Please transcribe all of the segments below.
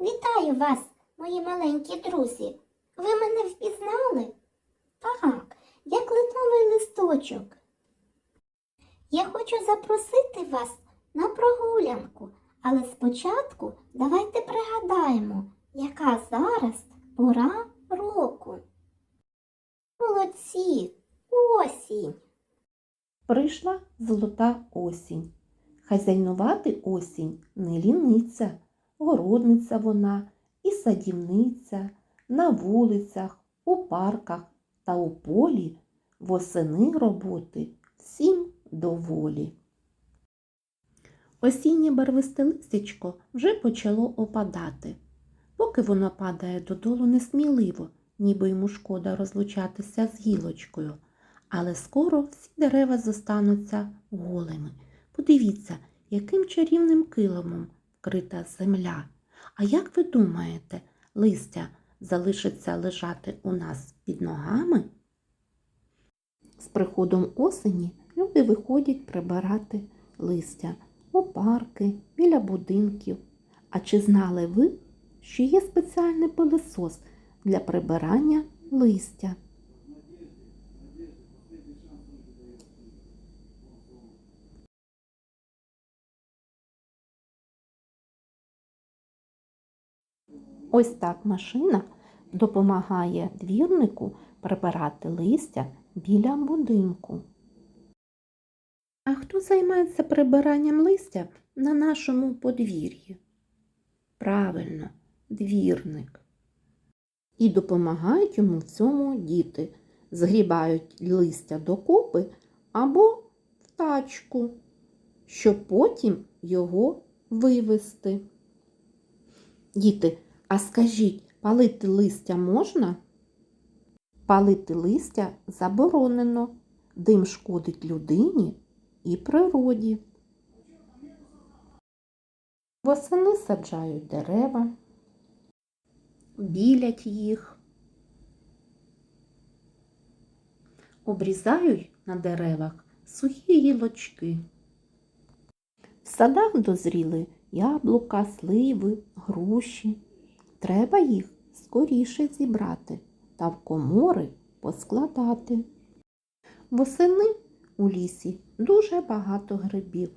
Вітаю вас, мої маленькі друзі. Ви мене впізнали? Так, я кленовий листочок. Я хочу запросити вас на прогулянку, але спочатку давайте пригадаємо, яка зараз пора року. Молодці, осінь. Прийшла золота осінь. Хазяйнувати осінь не ліниця, городниця вона і садівниця, на вулицях, у парках та у полі восени роботи всім доволі. Осіннє барвисте листячко вже почало опадати. Поки воно падає додолу несміливо, ніби йому шкода розлучатися з гілочкою. Але скоро всі дерева зостануться голими. Подивіться, яким чарівним килимом вкрита земля. А як ви думаєте, листя залишиться лежати у нас під ногами? З приходом осені люди виходять прибирати листя у парки, біля будинків. А чи знали ви, що є спеціальний пилосос для прибирання листя? Ось так машина допомагає двірнику прибирати листя біля будинку. А хто займається прибиранням листя на нашому подвір'ї? Правильно, двірник. І допомагають йому в цьому діти. Згрібають листя докупи або в тачку, щоб потім його вивезти. Діти, а скажіть, палити листя можна? Палити листя заборонено. Дим шкодить людині і природі. Восени саджають дерева, білять їх, обрізають на деревах сухі гілочки. В садах дозріли яблука, сливи, груші. Треба їх скоріше зібрати та в комори поскладати. Восени у лісі дуже багато грибів.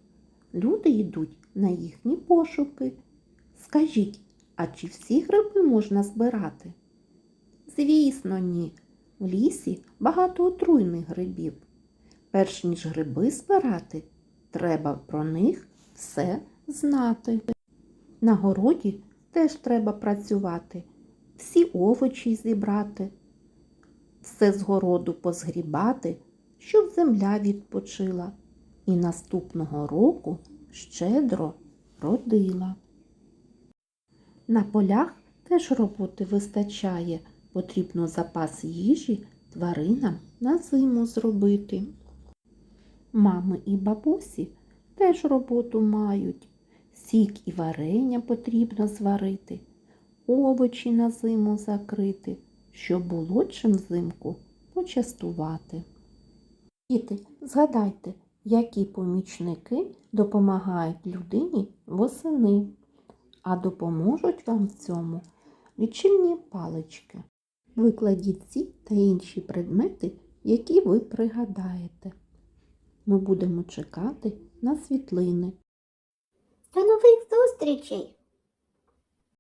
Люди йдуть на їхні пошуки. Скажіть, а чи всі гриби можна збирати? Звісно, ні. В лісі багато отруйних грибів. Перш ніж гриби збирати, треба про них все знати. На городі теж треба працювати, всі овочі зібрати, все з городу позгрібати, щоб земля відпочила і наступного року щедро родила. На полях теж роботи вистачає, потрібно запас їжі тваринам на зиму зробити. Мами і бабусі теж роботу мають. Сік і варення потрібно зварити, овочі на зиму закрити, щоб було чим взимку почастувати. Діти, згадайте, які помічники допомагають людині восени, а допоможуть вам в цьому лічильні палички. Викладіть ці та інші предмети, які ви пригадаєте. Ми будемо чекати на світлини. До нових зустрічей!